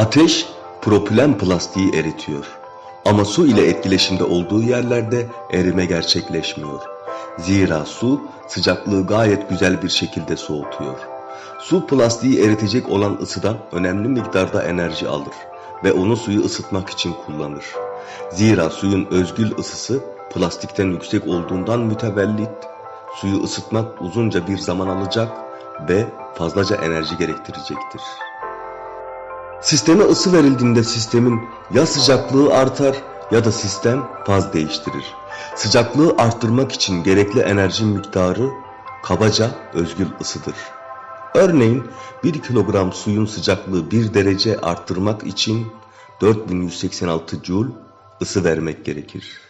Ateş propülen plastiği eritiyor. Ama su ile etkileşimde olduğu yerlerde erime gerçekleşmiyor. Zira su sıcaklığı gayet güzel bir şekilde soğutuyor. Su plastiği eritecek olan ısıdan önemli miktarda enerji alır ve onu suyu ısıtmak için kullanır. Zira suyun özgül ısısı plastikten yüksek olduğundan mütevellit suyu ısıtmak uzunca bir zaman alacak ve fazlaca enerji gerektirecektir. Sisteme ısı verildiğinde sistemin ya sıcaklığı artar ya da sistem faz değiştirir. Sıcaklığı arttırmak için gerekli enerji miktarı kabaca özgül ısıdır. Örneğin 1 kilogram suyun sıcaklığı 1 derece arttırmak için 4186 Joule ısı vermek gerekir.